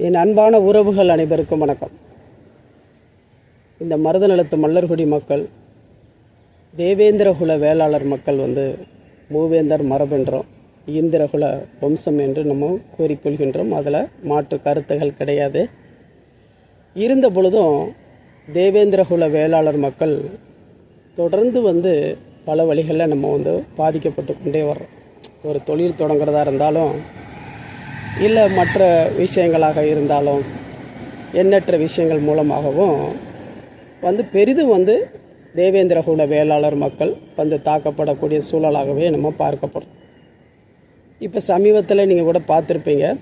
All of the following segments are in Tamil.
என் அன்பான உறவுகள் அனைவருக்கும் வணக்கம். இந்த மருதநலத்து மல்லர்குடி மக்கள் தேவேந்திரகுல வேளாளர் மக்கள் வந்து மூவேந்தர் மரபென்றோம் இந்திரகுல வம்சம் என்று நம்ம கூறிக்கொள்கின்றோம் அதில் மாற்று கருத்துகள் கிடையாது. இருந்த பொழுதும் தேவேந்திரகுல வேளாளர் மக்கள் தொடர்ந்து வந்து பல வழிகளில் நம்ம வந்து பாதிக்கப்பட்டு கொண்டே வர்றோம். ஒரு தொழில் தொடங்குறதா இருந்தாலும் இல்லை மற்ற விஷயங்களாக இருந்தாலும் எண்ணற்ற விஷயங்கள் மூலமாகவும் வந்து பெரிதும் வந்து தேவேந்திரகுல வேளாளர் மக்கள் வந்து தாக்கப்படக்கூடிய சூழலாகவே நம்ம பார்க்கப்படும் இப்போ சமீபத்தில் நீங்கள் கூட பார்த்துருப்பீங்க.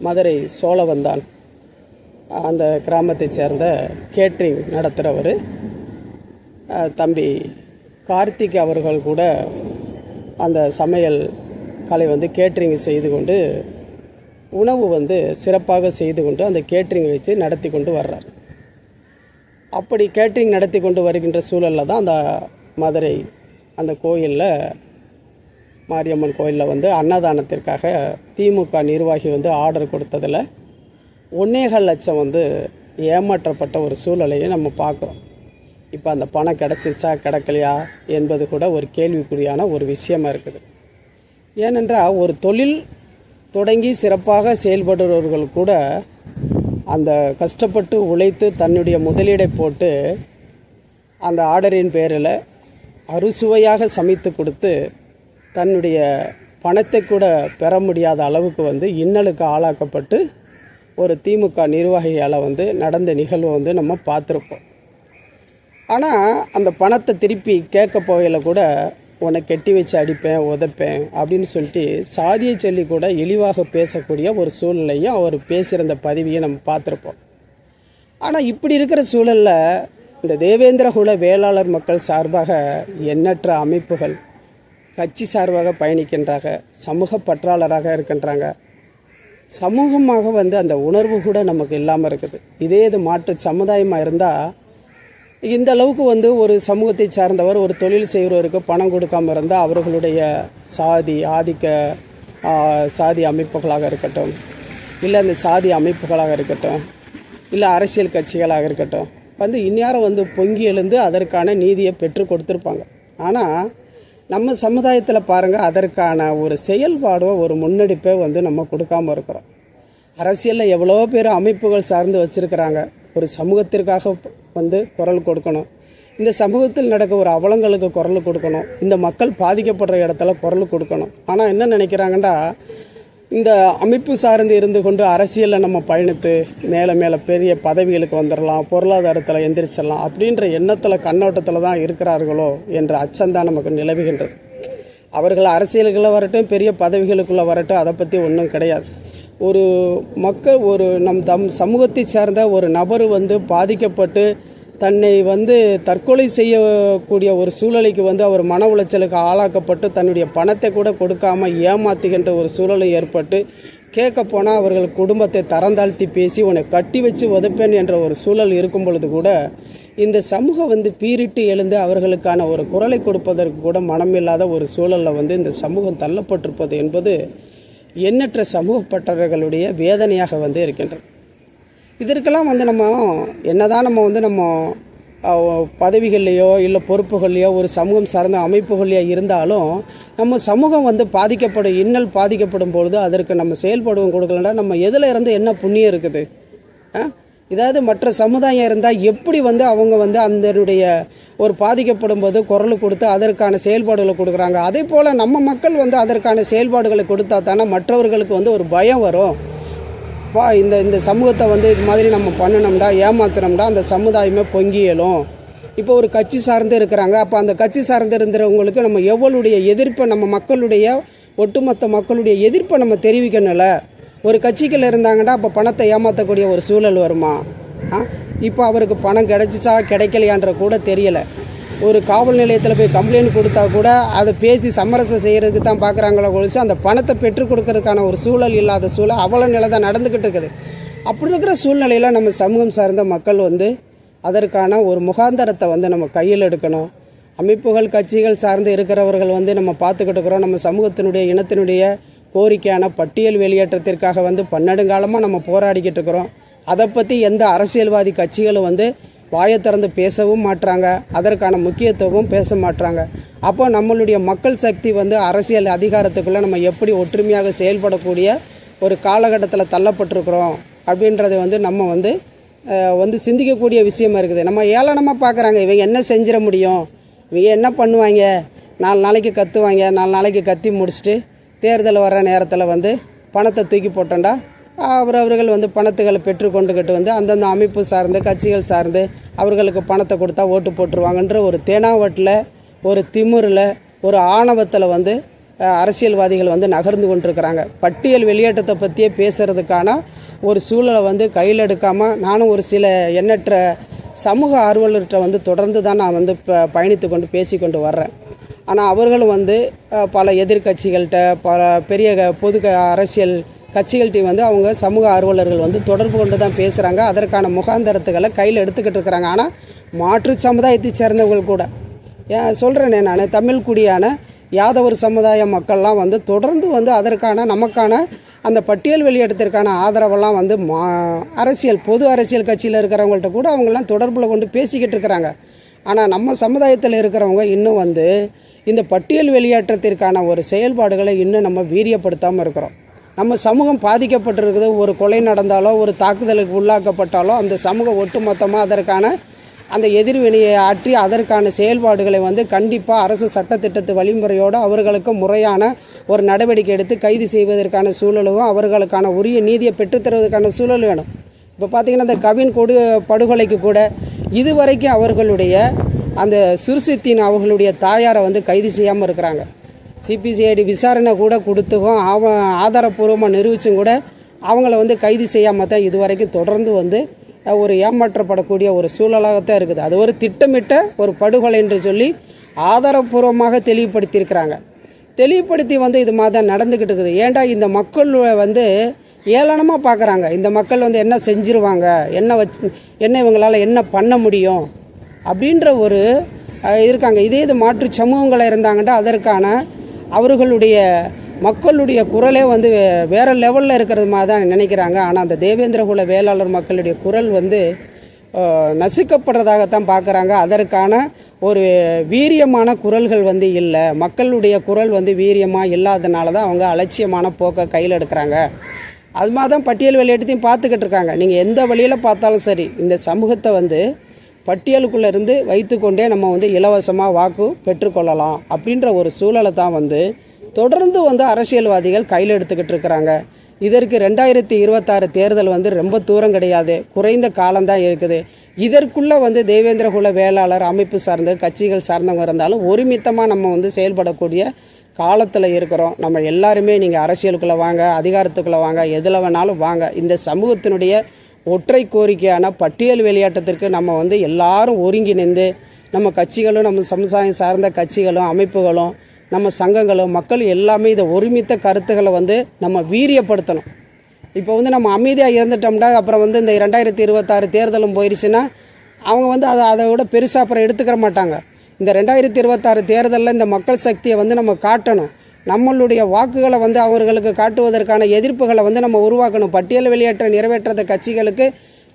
மதுரை சோழவந்தான் அந்த கிராமத்தை சேர்ந்த கேட்ரிங் நடத்துகிறவர் தம்பி கார்த்திக் அவர்கள் கூட அந்த சமையல் கலை வந்து கேட்ரிங் செய்து கொண்டு உணவு வந்து சிறப்பாக செய்து கொண்டு அந்த கேட்ரிங் வச்சு நடத்தி கொண்டு வர்றார். அப்படி கேட்ரிங் நடத்தி கொண்டு வருகின்ற சூழலில் தான் அந்த மதுரை அந்த கோயிலில் மாரியம்மன் கோயிலில் வந்து அன்னதானத்திற்காக திமுக நிர்வாகி வந்து ஆர்டர் கொடுத்ததில் ஒன்னேகால் லட்சம் வந்து ஏமாற்றப்பட்ட ஒரு சூழலையும் நம்ம பார்க்குறோம். இப்போ அந்த பணம் கிடச்சிருச்சா கிடக்கலையா என்பது கூட ஒரு கேள்விக்குறியான ஒரு விஷயமா இருக்குது. ஏனென்றால் ஒரு தொழில் தொடங்கி சிறப்பாக செயல்படுறவர்கள் கூட அந்த கஷ்டப்பட்டு உழைத்து தன்னுடைய முதலீடை போட்டு அந்த ஆர்டரின் பேரில் அறுசுவையாக சமைத்து கொடுத்து தன்னுடைய பணத்தை கூட பெற முடியாத அளவுக்கு வந்து இன்னலுக்கு ஆளாக்கப்பட்டு ஒரு திமுக நிர்வாகியால் வந்து நடந்த நிகழ்வை வந்து நம்ம பார்த்துருப்போம். ஆனால் அந்த பணத்தை திருப்பி கேட்க போகையில் கூட உன்னை கெட்டி வச்சு அடிப்பேன் உதைப்பேன் அப்படின்னு சொல்லிட்டு சாதியை சொல்லி கூட இழிவாக பேசக்கூடிய ஒரு சூழ்நிலையும் அவர் பேசியிருந்த பதிவையும் நம்ம பார்த்துருப்போம். ஆனால் இப்படி இருக்கிற சூழலில் இந்த தேவேந்திரகுல வேளாளர் மக்கள் சார்பாக எண்ணற்ற அமைப்புகள் கட்சி சார்பாக பயணிக்கின்றாங்க சமூக பற்றாளராக இருக்கின்றாங்க. சமூகமாக வந்து அந்த உணர்வு கூட நமக்கு இல்லாமல் இருக்குது. இதே இது மாற்று சமுதாயமாக இருந்தால் இந்த அளவுக்கு வந்து ஒரு சமூகத்தை சார்ந்தவர் ஒரு தொழில் செய்கிறவருக்கு பணம் கொடுக்காம இருந்தால் அவர்களுடைய சாதி ஆதிக்க சாதி அமைப்புகளாக இருக்கட்டும் இல்லை அந்த சாதி அமைப்புகளாக இருக்கட்டும் இல்லை அரசியல் கட்சிகளாக இருக்கட்டும் வந்து இந்நேரம் வந்து பொங்கி எழுந்து அதற்கான நீதியை பெற்று கொடுத்துருப்பாங்க. ஆனால் நம்ம சமுதாயத்தில் பாருங்கள் அதற்கான ஒரு செயல்பாடோ ஒரு முன்னெடுப்போ வந்து நம்ம கொடுக்காம இருக்கிறோம். அரசியலில் எவ்வளோ பேர் அமைப்புகள் சார்ந்து வச்சுருக்கிறாங்க. ஒரு சமூகத்திற்காக வந்து குரல் கொடுக்கணும். இந்த சமூகத்தில் நடக்க ஒரு அவலங்களுக்கு குரல் கொடுக்கணும். இந்த மக்கள் பாதிக்கப்படுற இடத்துல குரல் கொடுக்கணும். ஆனால் என்ன நினைக்கிறாங்கன்னா இந்த அமைப்பு சார்ந்து இருந்து கொண்டு அரசியலில் நம்ம பயணித்து மேலே மேலே பெரிய பதவிகளுக்கு வந்துடலாம் பொருளாதாரத்தில் எந்திரிச்சிடலாம் அப்படின்ற எண்ணத்தில் கண்ணோட்டத்தில் தான் இருக்கிறார்களோ என்ற அச்சம்தான் நமக்கு நிலவுகின்றது. அவர்கள் அரசியலுக்குள்ளே வரட்டும் பெரிய பதவிகளுக்குள்ளே வரட்டும் அதை பற்றி ஒன்றும் கிடையாது. ஒரு மக்கள் ஒரு நம் தம் சமூகத்தை சேர்ந்த ஒரு நபர் வந்து பாதிக்கப்பட்டு தன்னை வந்து தற்கொலை செய்யக்கூடிய ஒரு சூழலுக்கு வந்து அவர் மன உளைச்சலுக்கு ஆளாக்கப்பட்டு தன்னுடைய பணத்தை கூட கொடுக்காம ஏமாத்துகின்ற ஒரு சூழலும் ஏற்பட்டு கேட்க போனால் அவர்கள் குடும்பத்தை தரந்தாழ்த்தி பேசி உன்னை கட்டி வச்சு உதைப்பேன் என்ற ஒரு சூழல் இருக்கும் பொழுது கூட இந்த சமூகம் வந்து பீரிட்டு எழுந்து அவர்களுக்கான ஒரு குரலை கொடுப்பதற்கு கூட மனமில்லாத ஒரு சூழலில் வந்து இந்த சமூகம் தள்ளப்பட்டிருப்பது என்பது எண்ணற்ற சமூகப்பட்டவர்களுடைய வேதனையாக வந்து இருக்கின்றது இதற்கெல்லாம் வந்து நம்ம என்னதான் நம்ம வந்து நம்ம பதவிகள்லையோ இல்லை பொறுப்புகள்லையோ ஒரு சமூகம் சார்ந்த அமைப்புகள்லையோ இருந்தாலும் நம்ம சமூகம் வந்து பாதிக்கப்படும் இன்னல் பாதிக்கப்படும் பொழுது அதற்கு நம்ம செயல்படுவோம் கொடுக்கலன்னா நம்ம எதில் இருந்து என்ன புண்ணியம் இருக்குது ஆ? இதாவது மற்ற சமுதாயம் இருந்தால் எப்படி வந்து அவங்க வந்து அதனுடைய ஒரு பாதிக்கப்படும் போது குரல் கொடுத்து அதற்கான செயல்பாடுகளை கொடுக்குறாங்க. அதே போல் நம்ம மக்கள் வந்து அதற்கான செயல்பாடுகளை கொடுத்தா தானே மற்றவர்களுக்கு வந்து ஒரு பயம் வரும். வா இந்த இந்த சமூகத்தை வந்து இது மாதிரி நம்ம பண்ணணும்டா ஏமாத்துனோம்டா அந்த சமுதாயமே பொங்கியலும் இப்போ ஒரு கட்சி சார்ந்து இருக்கிறாங்க. அப்போ அந்த கட்சி சார்ந்து இருந்தவங்களுக்கு நம்ம எவ்வளவுடைய எதிர்ப்பை நம்ம மக்களுடைய ஒட்டுமொத்த மக்களுடைய எதிர்ப்பை நம்ம தெரிவிக்கணும்ல? ஒரு கட்சிகள் இருந்தாங்கன்னா அப்போ பணத்தை ஏமாற்றக்கூடிய ஒரு சூழல் வருமா? இப்போ அவருக்கு பணம் கிடைச்சிச்சா கிடைக்கலையான்ற கூட தெரியலை. ஒரு காவல் நிலையத்தில் போய் கம்ப்ளைண்ட் கொடுத்தா கூட அதை பேசி சமரசம் செய்கிறதுக்கு தான் பார்க்குறாங்களோ ஒழிச்சு அந்த பணத்தை பெற்றுக் கொடுக்கறதுக்கான ஒரு சூழல் இல்லாத சூழல் அவ்வளோ நிலை தான் நடந்துக்கிட்டு இருக்குது. அப்படி இருக்கிற சூழ்நிலையில் நம்ம சமூகம் சார்ந்த மக்கள் வந்து அதற்கான ஒரு முகாந்தரத்தை வந்து நம்ம கையில் எடுக்கணும். அமைப்புகள் கட்சிகள் சார்ந்து இருக்கிறவர்கள் வந்து நம்ம பார்த்துக்கிட்டு இருக்கிறோம். நம்ம சமூகத்தினுடைய இனத்தினுடைய கோரிக்கையான பட்டியல் வெளியேற்றத்திற்காக வந்து பன்னெடுங்காலமாக நம்ம போராடிக்கிட்டு இருக்கிறோம். அதை பற்றி எந்த அரசியல்வாதி கட்சிகளும் வந்து வாயை திறந்து பேசவும் மாட்டுறாங்க அதற்கான முக்கியத்துவமும் பேச மாட்டுறாங்க அப்போ நம்மளுடைய மக்கள் சக்தி வந்து அரசியல் அதிகாரத்துக்குள்ளே நம்ம எப்படி ஒற்றுமையாக செயல்படக்கூடிய ஒரு காலகட்டத்தில் தள்ளப்பட்டிருக்கிறோம் அப்படின்றத வந்து நம்ம வந்து வந்து சிந்திக்கக்கூடிய விஷயமா இருக்குது. நம்ம ஏளனமாக பார்க்குறாங்க இவங்க என்ன செஞ்சிட முடியும்? இவங்க என்ன பண்ணுவாங்க? நாலு நாளைக்கு கத்துவாங்க. நாலு நாளைக்கு கத்தி முடிச்சுட்டு தேர்தல் வர நேரத்தில் வந்து பணத்தை தூக்கி போட்டோண்டா அவர் அவர்கள் வந்து பணத்துகளை பெற்றுக்கொண்டுக்கிட்டு வந்து அந்தந்த அமைப்பு சார்ந்து கட்சிகள் சார்ந்து அவர்களுக்கு பணத்தை கொடுத்தா ஓட்டு போட்டுருவாங்கன்ற ஒரு தேனாவட்டில் ஒரு திமுறில் ஒரு ஆணவத்தில் வந்து அரசியல்வாதிகள் வந்து நகர்ந்து கொண்டிருக்கிறாங்க. பட்டியல் வெளியேற்றத்தை பற்றியே பேசுகிறதுக்கான ஒரு சூழலை வந்து கையில் எடுக்காமல் நானும் ஒரு சில எண்ணற்ற சமூக ஆர்வலர்கிட்ட வந்து தொடர்ந்து தான் நான் வந்து ப பயணித்து கொண்டு பேசி கொண்டு வர்றேன். ஆனால் அவர்களும் வந்து பல எதிர்க்கட்சிகள்கிட்ட பல பெரிய க- பொது க- அரசியல் கட்சிகள்கிட்டையும் வந்து அவங்க சமூக ஆர்வலர்கள் வந்து தொடர்பு கொண்டு தான் பேசுகிறாங்க அதற்கான முகாந்தரத்துகளை கையில் எடுத்துக்கிட்டு இருக்கிறாங்க. ஆனால் மாற்று சமுதாயத்தை சேர்ந்தவர்கள் கூட. ஏன் சொல்கிறேனே நான். தமிழ் குடியான யாதவர் சமுதாய மக்கள்லாம் வந்து தொடர்ந்து வந்து அதற்கான நமக்கான அந்த பட்டியல் வெளியிடத்திற்கான ஆதரவெல்லாம் வந்து மா அரசியல் பொது அரசியல் கட்சியில் இருக்கிறவங்கள்ட்ட கூட அவங்கெல்லாம் தொடர்பில் கொண்டு பேசிக்கிட்டு இருக்கிறாங்க. ஆனால் நம்ம சமுதாயத்தில் இருக்கிறவங்க இன்னும் வந்து இந்த பட்டியல் வெளியேற்றத்திற்கான ஒரு செயல்பாடுகளை இன்னும் நம்ம வீரியப்படுத்தாமல் இருக்கிறோம். நம்ம சமூகம் பாதிக்கப்பட்டிருக்குது ஒரு கொலை நடந்தாலோ ஒரு தாக்குதலுக்கு உள்ளாக்கப்பட்டாலோ அந்த சமூகம் ஒட்டுமொத்தமாக அதற்கான அந்த எதிர்வினையை ஆற்றி அதற்கான செயல்பாடுகளை வந்து கண்டிப்பாக அரசு சட்டத்திட்டத்து வழிமுறையோடு அவர்களுக்கு முறையான ஒரு நடவடிக்கை எடுத்து கைது செய்வதற்கான சூழலும் அவர்களுக்கான உரிய நீதியை பெற்றுத்தருவதற்கான சூழல் வேணும். இப்போ பார்த்தீங்கன்னா இந்த கவின் கொடு படுகொலைக்கு கூட இதுவரைக்கும் அவர்களுடைய அந்த சுர்சித்தின் அவர்களுடைய தாயாரை வந்து கைது செய்யாமல் இருக்கிறாங்க. சிபிசிஐடி விசாரணை கூட கொடுத்துக்கும் அவன் ஆதாரப்பூர்வமாக நிரூபிச்சும் கூட அவங்கள வந்து கைது செய்யாமல் தான் இதுவரைக்கும் தொடர்ந்து வந்து ஒரு ஏமாற்றப்படக்கூடிய ஒரு சூழலாகத்தான் இருக்குது. அது ஒரு திட்டமிட்ட ஒரு படுகொலை என்று சொல்லி ஆதாரப்பூர்வமாக தெளிவுபடுத்தியிருக்கிறாங்க. தெளிவுபடுத்தி வந்து இது மாதிரி தான் நடந்துக்கிட்டு இருக்குது. ஏன்டா இந்த மக்கள் வந்து ஏளனமாக பார்க்குறாங்க இந்த மக்கள் வந்து என்ன செஞ்சிருவாங்க? என்ன வச்சு என்ன இவங்களால் என்ன பண்ண முடியும்? அப்படின்ற ஒரு இருக்காங்க. இதே இது மாற்று சமூகங்களாக இருந்தாங்கன்னா அதற்கான அவர்களுடைய மக்களுடைய குரலே வந்து வே- லெவலில் இருக்கிறது மாதிரி தான் நினைக்கிறாங்க. ஆனால் அந்த தேவேந்திரகுல வேளாளர் மக்களுடைய குரல் வந்து நசுக்கப்படுறதாகத்தான் பார்க்குறாங்க. அதற்கான ஒரு வீரியமான குரல்கள் வந்து இல்லை. மக்களுடைய குரல் வந்து வீரியமாக இல்லாதனால தான் அவங்க அலட்சியமான போக்கை கையில் எடுக்கிறாங்க. அது மாதிரி தான் பட்டியல் விளையாட்டுத்தையும் பார்த்துக்கிட்டு இருக்காங்க. நீங்கள் எந்த வழியில் பார்த்தாலும் சரி இந்த சமூகத்தை வந்து பட்டியலுக்குள்ளே இருந்து வைத்துக்கொண்டே நம்ம வந்து இலவசமாக வாக்கு பெற்றுக்கொள்ளலாம் அப்படின்ற ஒரு சூழலை தான் வந்து தொடர்ந்து வந்து அரசியல்வாதிகள் கையில் எடுத்துக்கிட்டு இருக்கிறாங்க. இதற்கு ரெண்டாயிரத்தி இருபத்தாறு தேர்தல் வந்து ரொம்ப தூரம் கிடையாது. குறைந்த காலம்தான் இருக்குது. இதற்குள்ளே வந்து தேவேந்திர குல வேளாளர் அமைப்பு சார்ந்த கட்சிகள் சார்ந்தவங்க இருந்தாலும் ஒருமித்தமாக நம்ம வந்து செயல்படக்கூடிய காலத்தில் இருக்கிறோம். நம்ம எல்லாருமே நீங்கள் அரசியலுக்குள்ளே வாங்க அதிகாரத்துக்குள்ளே வாங்க எதில் வேணாலும் வாங்க. இந்த சமூகத்தினுடைய ஒற்றை கோரிக்கையான பட்டியல் விளையாட்டத்திற்கு நம்ம வந்து எல்லாரும் ஒருங்கிணைந்து நம்ம கட்சிகளும் நம்ம சமுதாயம் சார்ந்த கட்சிகளும் அமைப்புகளும் நம்ம சங்கங்களும் மக்கள் எல்லாமே இதை ஒருமித்த கருத்துக்களை வந்து நம்ம வீரியப்படுத்தணும். இப்போ வந்து நம்ம அமைதியாக இருந்துட்டோம்னா அப்புறம் வந்து இந்த ரெண்டாயிரத்தி இருபத்தாறு தேர்தலும் போயிடுச்சுன்னா அவங்க வந்து அதை அதை விட பெருசாக அப்புறம் எடுத்துக்கிற மாட்டாங்க. இந்த ரெண்டாயிரத்தி இருபத்தாறு தேர்தலில் இந்த மக்கள் சக்தியை வந்து நம்ம காட்டணும். நம்மளுடைய வாக்குகளை வந்து அவர்களுக்கு காட்டுவதற்கான எதிர்ப்புகளை வந்து நம்ம உருவாக்கணும். பட்டியல் வெளியேற்ற நிறைவேற்றாத கட்சிகளுக்கு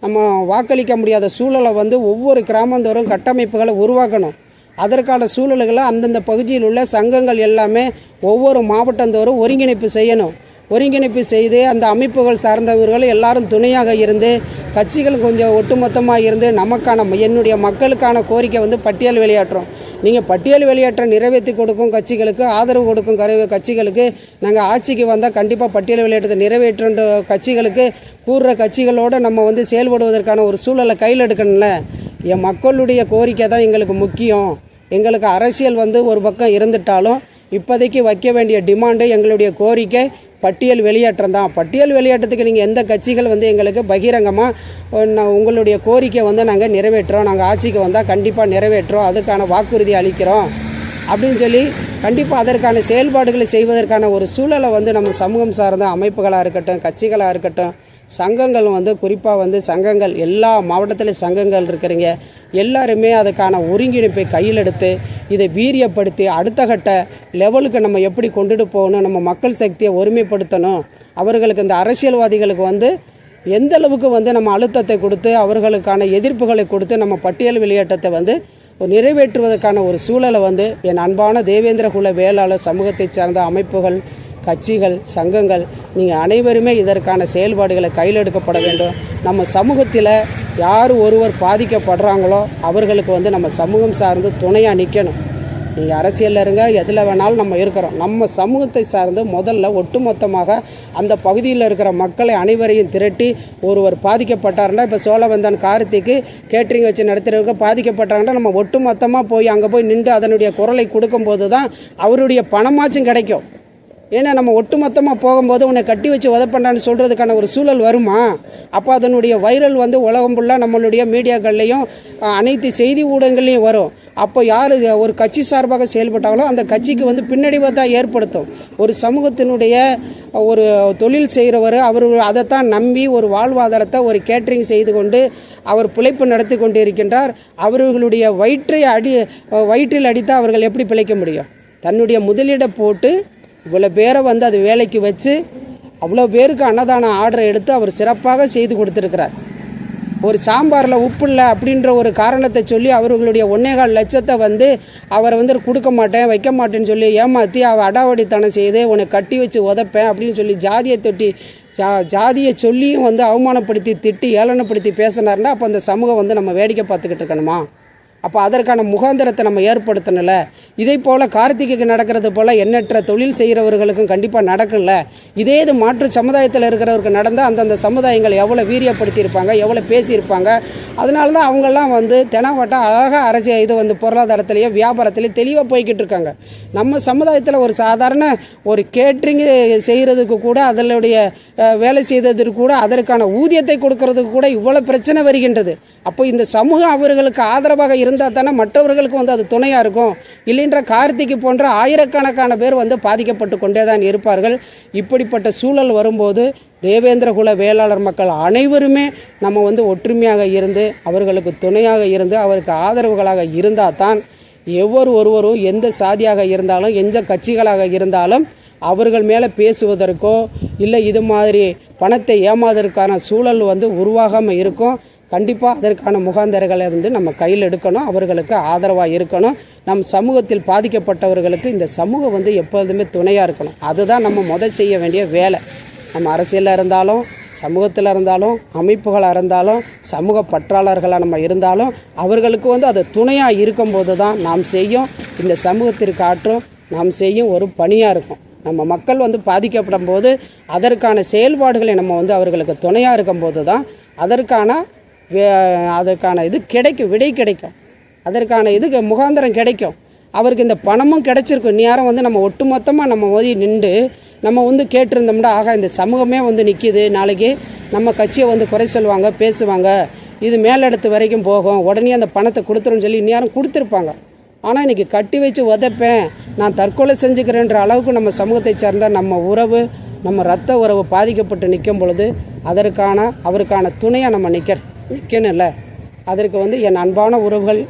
நம்ம வாக்களிக்க முடியாத சூழலை வந்து ஒவ்வொரு கிராமந்தோறும் கட்டமைப்புகளை உருவாக்கணும். அதற்கான சூழல்களை அந்தந்த பகுதியில் உள்ள சங்கங்கள் எல்லாமே ஒவ்வொரு மாவட்டந்தோறும் ஒருங்கிணைப்பு செய்யணும். ஒருங்கிணைப்பு செய்து அந்த அமைப்புகள் சார்ந்தவர்கள் எல்லாரும் துணையாக இருந்து கட்சிகள் கொஞ்சம் ஒட்டுமொத்தமாக இருந்து நமக்கான என்னுடைய மக்களுக்கான கோரிக்கை வந்து பட்டியல் வெளியேற்றம். நீங்கள் பட்டியல் வெளியேற்றம் நிறைவேற்றி கொடுக்கும் கட்சிகளுக்கு ஆதரவு கொடுக்கும் கரு கட்சிகளுக்கு நாங்கள் ஆட்சிக்கு வந்தால் கண்டிப்பாக பட்டியல் வெளியேற்றத்தை நிறைவேற்றுன்ற கட்சிகளுக்கு கூறுற கட்சிகளோடு நம்ம வந்து செயல்படுவதற்கான ஒரு சூழலை கையில் எடுக்கணும்ல? என் மக்களுடைய கோரிக்கை தான் எங்களுக்கு முக்கியம். எங்களுக்கு அரசியல் வந்து ஒரு பக்கம் இருந்துட்டாலும் இப்போதைக்கு வைக்க வேண்டிய டிமாண்டு எங்களுடைய கோரிக்கை பட்டியல் வெளியேற்றம் தான். பட்டியல் வெளியேற்றத்துக்கு நீங்கள் எந்த கட்சிகள் வந்து எங்களுக்கு பகிரங்கமாக உங்களுடைய கோரிக்கை வந்து நாங்கள் நிறைவேற்றுறோம். நாங்கள் ஆட்சிக்கு வந்தால் கண்டிப்பாக நிறைவேற்றுறோம். அதுக்கான வாக்குறுதி அளிக்கிறோம். அப்படின்னு சொல்லி கண்டிப்பாக அதற்கான செயல்பாடுகளை செய்வதற்கான ஒரு சூழலை வந்து நம்ம சமூகம் சார்ந்த அமைப்புகளாக இருக்கட்டும் கட்சிகளாக இருக்கட்டும் சங்கங்கள் வந்து குறிப்பாக வந்து சங்கங்கள் எல்லா மாவட்டத்திலையும் சங்கங்கள் இருக்கிறீங்க. எல்லாருமே அதுக்கான ஒருங்கிணைப்பை கையில் எடுத்து இதை வீரியப்படுத்தி அடுத்த கட்ட லெவலுக்கு நம்ம எப்படி கொண்டுட்டு போகணும் நம்ம மக்கள் சக்தியை ஒருமைப்படுத்தணும் அவர்களுக்கு இந்த அரசியல்வாதிகளுக்கு வந்து எந்த அளவுக்கு வந்து நம்ம அழுத்தத்தை கொடுத்து அவர்களுக்கான எதிர்ப்புகளை கொடுத்து நம்ம பட்டியல் வெளியேற்றத்தை வந்து நிறைவேற்றுவதற்கான ஒரு சூழலை வந்து என் அன்பான தேவேந்திர குல வேளாளர் சமூகத்தைச் சார்ந்த அமைப்புகள் கட்சிகள் சங்கங்கள் நீங்கள் அனைவருமே இதற்கான செயல்பாடுகளை கையில் எடுக்கப்பட வேண்டும். நம்ம சமூகத்தில் யார் ஒருவர் பாதிக்கப்படுறாங்களோ அவர்களுக்கு வந்து நம்ம சமூகம் சார்ந்து துணையாக நிற்கணும் நீங்கள் அரசியலில் இருங்க எதில் வேணாலும் நம்ம இருக்கிறோம். நம்ம சமூகத்தை சார்ந்து முதல்ல ஒட்டுமொத்தமாக அந்த பகுதியில் இருக்கிற மக்களை அனைவரையும் திரட்டி ஒருவர் பாதிக்கப்பட்டாருன்னா இப்போ சோழவந்தன் கார்த்திக்கு கேட்ரிங் வச்சு நடத்துகிறவங்க பாதிக்கப்பட்டாங்கன்னா நம்ம ஒட்டுமொத்தமாக போய் அங்கே போய் நின்று அதனுடைய குரலை கொடுக்கும்போது தான் அவருடைய பணமாச்சும் கிடைக்கும். ஏன்னா நம்ம ஒட்டுமொத்தமாக போகும்போது உன்னை கட்டி வச்சு உதப்பண்டான்னு சொல்கிறதுக்கான ஒரு சூழல் வருமா? அப்போ அதனுடைய வைரல் வந்து உலகம் ஃபுல்லாக நம்மளுடைய மீடியாக்கள்லேயும் அனைத்து செய்தி ஊடகங்கள்லையும் வரும். அப்போ யார் ஒரு கட்சி சார்பாக செயல்பட்டாங்களோ அந்த கட்சிக்கு வந்து பின்னடைவை தான் ஏற்படுத்தும். ஒரு சமூகத்தினுடைய ஒரு தொழில் செய்கிறவர் அவர் அதைத்தான் நம்பி ஒரு வாழ்வாதாரத்தை ஒரு கேட்ரிங் செய்து கொண்டு அவர் பிழைப்பு நடத்தி கொண்டு இருக்கின்றார் அவர்களுடைய வயிற்றை அடி வயிற்றில் அடித்து அவர்கள் எப்படி பிழைக்க முடியும்? தன்னுடைய முதலீடை போட்டு இவ்வளோ பேரை வந்து அது வேலைக்கு வச்சு அவ்வளோ பேருக்கு அன்னதான ஆர்டரை எடுத்து அவர் சிறப்பாக செய்து கொடுத்துருக்கிறார். ஒரு சாம்பாரில் உப்பு இல்லை அப்படின்ற ஒரு காரணத்தை சொல்லி அவர்களுடைய ஒன்னேகால் லட்சத்தை வந்து அவரை வந்து கொடுக்க மாட்டேன் வைக்க மாட்டேன்னு சொல்லி ஏமாற்றி அவள் அடாவடித்தனம் செய்து உன்னை கட்டி வச்சு உதைப்பேன் அப்படின்னு சொல்லி ஜாதியை தொட்டி ஜா ஜாதியை சொல்லியும் வந்து அவமானப்படுத்தி திட்டி ஏளனப்படுத்தி பேசினார்னா அப்போ அந்த சமூகம் வந்து நம்ம வேடிக்கை பார்த்துக்கிட்டு இருக்கணுமா? அப்போ அதற்கான முகாந்திரத்தை நம்ம ஏற்படுத்தணும்ல. இதே போல் கார்த்திகைக்கு நடக்கிறது போல் எண்ணற்ற தொழில் செய்கிறவர்களுக்கும் கண்டிப்பாக நடக்கும்ல. இதே இது மாற்று சமுதாயத்தில் இருக்கிறவருக்கு நடந்தால் அந்தந்த சமுதாயங்கள் எவ்வளோ வீரியப்படுத்தியிருப்பாங்க எவ்வளோ பேசியிருப்பாங்க. அதனால தான் அவங்கெல்லாம் வந்து தெனாவட்டம் அழகாக அரசியல் இது வந்து பொருளாதாரத்திலையோ வியாபாரத்திலேயோ தெளிவாக போய்கிட்டு இருக்காங்க. நம்ம சமுதாயத்தில் ஒரு சாதாரண ஒரு கேட்ரிங் செய்கிறதுக்கு கூட அதனுடைய வேலை செய்ததற்கு கூட அதற்கான ஊதியத்தை கொடுக்கறதுக்கு கூட இவ்வளோ பிரச்சனை வருகின்றது. அப்போ இந்த சமூகம் அவர்களுக்கு ஆதரவாக இருந்தால் தானே மற்றவர்களுக்கு வந்து அது துணையாக இருக்கும். இல்லைன்ற கார்த்திகை போன்ற ஆயிரக்கணக்கான பேர் வந்து பாதிக்கப்பட்டு கொண்டே தான் இருப்பார்கள். இப்படிப்பட்ட சூழல் வரும்போது தேவேந்திர குல வேளாளர் மக்கள் அனைவருமே நம்ம வந்து ஒற்றுமையாக இருந்து அவர்களுக்கு துணையாக இருந்து அவருக்கு ஆதரவுகளாக இருந்தால் தான் எவ்வொரு ஒருவரும் எந்த சாதியாக இருந்தாலும் எந்த கட்சிகளாக இருந்தாலும் அவர்கள் மேலே பேசுவதற்கோ இல்லை இது மாதிரி பணத்தை ஏமாதற்கான சூழல் வந்து உருவாகாமல் இருக்கும். கண்டிப்பாக அதற்கான முகாந்தர்களை வந்து நம்ம கையில் எடுக்கணும். அவர்களுக்கு ஆதரவாக இருக்கணும். நம் சமூகத்தில் பாதிக்கப்பட்டவர்களுக்கு இந்த சமூகம் வந்து எப்பொழுதுமே துணையாக இருக்கணும். அதுதான் நம்ம முத செய்ய வேண்டிய வேலை. நம்ம அரசியலில் இருந்தாலும் சமூகத்தில் இருந்தாலும் அமைப்புகளாக இருந்தாலும் சமூக பற்றாளர்களாக நம்ம இருந்தாலும் அவர்களுக்கு வந்து அது துணையாக இருக்கும்போது தான் நாம் செய்யும். இந்த சமூகத்திற்கு ஆற்றும் நாம் செய்யும் ஒரு பணியாக இருக்கும். நம்ம மக்கள் வந்து பாதிக்கப்படும் போது அதற்கான செயல்பாடுகளை நம்ம வந்து அவர்களுக்கு துணையாக இருக்கும்போது தான் அதற்கான அதுக்கான இது கிடைக்கும் விடை கிடைக்கும். அதற்கான இது முகாந்திரம் கிடைக்கும். அவருக்கு இந்த பணமும் கிடைச்சிருக்கும். நேரம் வந்து நம்ம ஒட்டுமொத்தமாக நம்ம ஓதி நின்று நம்ம வந்து கேட்டிருந்தோம்னா ஆகா இந்த சமூகமே வந்து நிற்கிது நாளைக்கு நம்ம கட்சியை வந்து குறை சொல்லுவாங்க பேசுவாங்க. இது மேலிடத்து வரைக்கும் போகும். உடனே அந்த பணத்தை கொடுத்துருன்னு சொல்லி இந்நேரம் கொடுத்துருப்பாங்க. ஆனால் இன்றைக்கி கட்டி வச்சு உதைப்பேன். நான் தற்கொலை செஞ்சுக்கிறேன்ற அளவுக்கு நம்ம சமூகத்தை சேர்ந்த நம்ம உறவு நம்ம ரத்த உறவு பாதிக்கப்பட்டு நிற்கும் பொழுது அதற்கான அவருக்கான துணையாக நம்ம நிற்க நிற்கணும்ல அதற்கு வந்து என் அன்பான உறவுகள்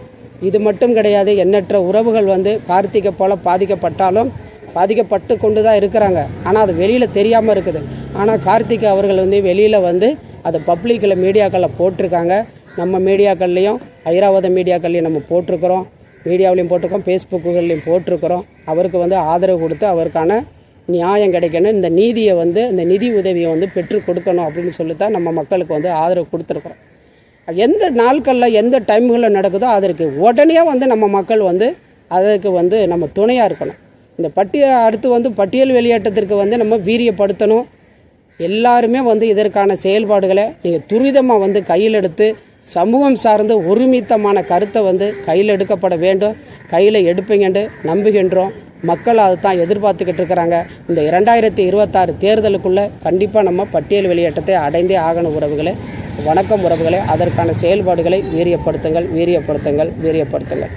இது மட்டும் கிடையாது எண்ணற்ற உறவுகள் வந்து கார்த்திகை போல் பாதிக்கப்பட்டாலும் பாதிக்கப்பட்டு கொண்டு தான் இருக்கிறாங்க. ஆனால் அது வெளியில் தெரியாமல் இருக்குது. ஆனால் கார்த்திகை அவர்கள் வந்து வெளியில் வந்து அதை பப்ளிக்கில் மீடியாக்களில் போட்டிருக்காங்க. நம்ம மீடியாக்கள்லேயும் ஐராவத மீடியாக்கள்லையும் நம்ம போட்டிருக்கிறோம். மீடியாவிலையும் போட்டிருக்கோம் ஃபேஸ்புக்குகள்லையும் போட்டிருக்கிறோம். அவருக்கு வந்து ஆதரவு கொடுத்து அவருக்கான நியாயம் கிடைக்கணும். இந்த நீதியை வந்து இந்த நிதி உதவியை வந்து பெற்று கொடுக்கணும் அப்படின்னு சொல்லி தான் நம்ம மக்களுக்கு வந்து ஆதரவு கொடுத்துருக்குறோம். எந்த நாட்களில் எந்த டைம்களில் நடக்குதோ அதற்கு உடனே வந்து நம்ம மக்கள் வந்து அதற்கு வந்து நம்ம துணையாக இருக்கணும். இந்த பட்டிய அடுத்து வந்து பட்டியல் வெளியேற்றத்திற்கு வந்து நம்ம வீரியப்படுத்தணும். எல்லாருமே வந்து இதற்கான செயல்பாடுகளை நீங்கள் துரிதமாக வந்து கையில் எடுத்து சமூகம் சார்ந்த ஒருமித்தமான கருத்தை வந்து கையில் எடுக்கப்பட வேண்டும். கையில் எடுப்பீங்கன்னு நம்புகின்றோம். மக்கள் அதை தான் எதிர்பார்த்துக்கிட்டு இருக்கிறாங்க. இந்த இரண்டாயிரத்தி இருபத்தாறு தேர்தலுக்குள்ளே கண்டிப்பாக நம்ம பட்டியல் வெளியேற்றத்தை அடைந்தே ஆகணும் உறவுகளை. வணக்கம் உறவுகளை அதற்கான செயல்பாடுகளை வீரியப்படுத்துங்கள் வீரியப்படுத்துங்கள் வீரியப்படுத்துங்கள்.